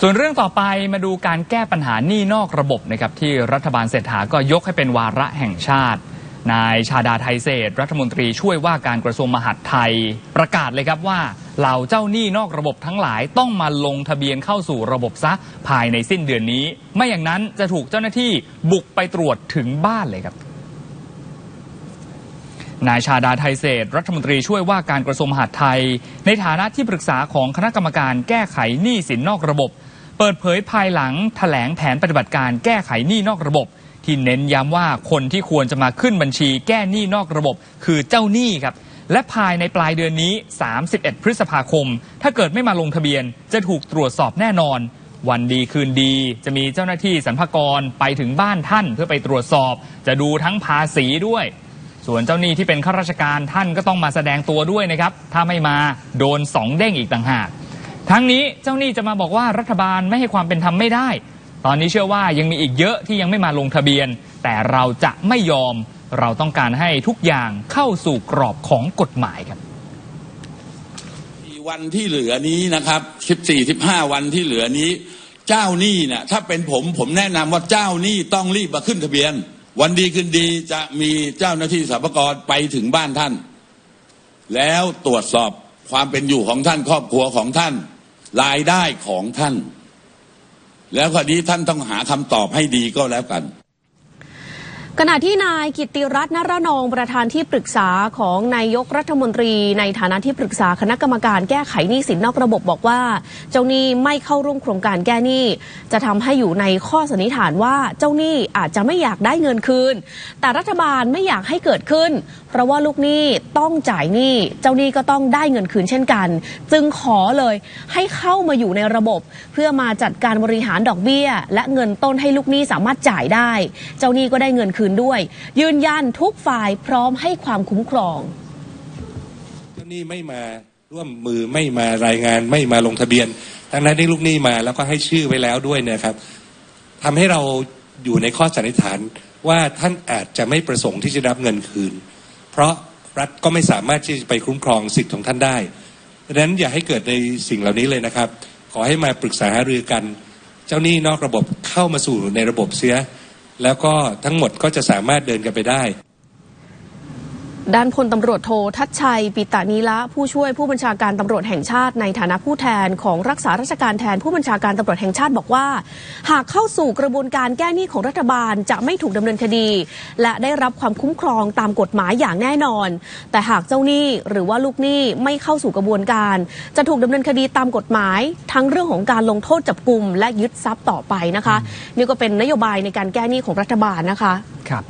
ส่วนเรื่องต่อไปมาดูการแก้ปัญหาหนี้นอกระบบนะครับที่รัฐบาลเศรษฐาก็ยกให้เป็นวาระแห่งชาติ นายชาดาไทยเศรษฐรัฐมนตรีช่วยว่าการกระทรวงมหาดไทย ประกาศเลยครับว่าเหล่าเจ้าหนี้นอกระบบทั้งหลายต้องมาลงทะเบียนเข้าสู่ระบบซะภายในสิ้นเดือนนี้ ไม่อย่างนั้นจะถูกเจ้าหน้าที่บุกไปตรวจถึงบ้านเลยครับ นายชาดาไทยเศษรัฐมนตรีช่วยว่าการกระทรวงมหาดไทย ในฐานะที่ปรึกษาของคณะกรรมการแก้ไขหนี้สินนอกระบบ เปิดเผยภายหลังแถลงแผนปฏิบัติการแก้ไขหนี้นอกระบบ ที่เน้นย้ำว่าคนที่ควรจะมาขึ้นบัญชีแก้หนี้นอกระบบ คือเจ้าหนี้ครับและภายในปลายเดือนนี้ 31 พฤษภาคม ถ้าเกิดไม่มาลงทะเบียน จะถูกตรวจสอบแน่นอน วันดีคืนดี จะมีเจ้าหน้าที่สรรพากรไปถึงบ้านท่านเพื่อไปตรวจสอบ จะดูทั้งภาษีด้วย ส่วนเจ้าหนี้ที่เป็นข้าราชการท่านก็ต้องมาแสดงตัวด้วยนะครับ ถ้าไม่มาโดนสองเด้งอีกต่างหาก ทั้งนี้เจ้าหนี้จะมาบอกว่ารัฐบาลไม่ให้ความเป็นธรรมไม่ได้ ตอนนี้เชื่อว่ายังมีอีกเยอะที่ยังไม่มาลงทะเบียน แต่เราจะไม่ยอม เราต้องการให้ทุกอย่างเข้าสู่กรอบของกฎหมายครับวันที่เหลือนี้นะครับสิบสี่สิบห้าวันที่เหลือนี้ เจ้าหนี้เนี่ยถ้าเป็นผมผมแนะนำว่าเจ้าหนี้ต้องรีบมาขึ้นทะเบียน วันดีคืนดีจะมีเจ้าหน้าที่สรรพากรไปถึงบ้านท่าน แล้วตรวจสอบความเป็นอยู่ของท่านครอบครัวของท่าน รายได้ของท่าน แล้วคราวนี้ท่านต้องหาคำตอบให้ดีก็แล้วกัน ขณะที่นายกิติรัตน์นรนองประธานที่ปรึกษาของนายกรัฐมนตรี ในฐานะที่ปรึกษาคณะกรรมการแก้ไขหนี้สินนอกระบบบอกว่า เจ้าหนี้ไม่เข้าร่วมโครงการแก้หนี้ จะทำให้อยู่ในข้อสันนิษฐานว่าเจ้าหนี้อาจจะไม่อยากได้เงินคืน แต่รัฐบาลไม่อยากให้เกิดขึ้น เพราะว่าลูกหนี้ต้องจ่ายหนี้ เจ้าหนี้ก็ต้องได้เงินคืนเช่นกัน จึงขอเลยให้เข้ามาอยู่ในระบบ เพื่อมาจัดการบริหารดอกเบี้ย และเงินต้นให้ลูกหนี้สามารถจ่ายได้ เจ้าหนี้ก็ได้เงินคืนด้วย ยืนยันทุกฝ่ายพร้อมให้ความคุ้มครองเจ้าหนี้ไม่มาร่วมมือไม่มารายงานไม่มาลงทะเบียน ทั้งนั้นที่ลูกหนี้มาแล้วก็ให้ชื่อไว้แล้วด้วยเนะครับทำให้เราอยู่ในข้อสันนิษฐานว่าท่านอาจจะไม่ประสงค์ที่จะรับเงินคืน เพราะรัฐก็ไม่สามารถที่จะไปคุ้มครองสิทธิ์ของท่านได้ดังนั้นอย่าให้เกิดในสิ่งเหล่านี้เลยนะครับ ขอให้มาปรึกษาหารือกัน เจ้าหนี้นอกระบบเข้ามาสู่ในระบบเสีย แล้วก็ทั้งหมดก็จะสามารถเดินกันไปได้ ด้านพลตำรวจโททัชชัย ปิตานีละ ผู้ช่วยผู้บัญชาการตำรวจแห่งชาติในฐานะผู้แทนของรักษาราชการแทนผู้บัญชาการตำรวจแห่งชาติบอกว่า หากเข้าสู่กระบวนการแก้หนี้ของรัฐบาลจะไม่ถูกดำเนินคดี และได้รับความคุ้มครองตามกฎหมายอย่างแน่นอน แต่หากเจ้าหนี้หรือว่าลูกหนี้ไม่เข้าสู่กระบวนการ จะถูกดำเนินคดีตามกฎหมาย ทั้งเรื่องของการลงโทษจับกลุ่มและยึดทรัพย์ต่อไปนะคะ นี่ก็เป็นนโยบายในการแก้หนี้ของรัฐบาลนะคะ ครับ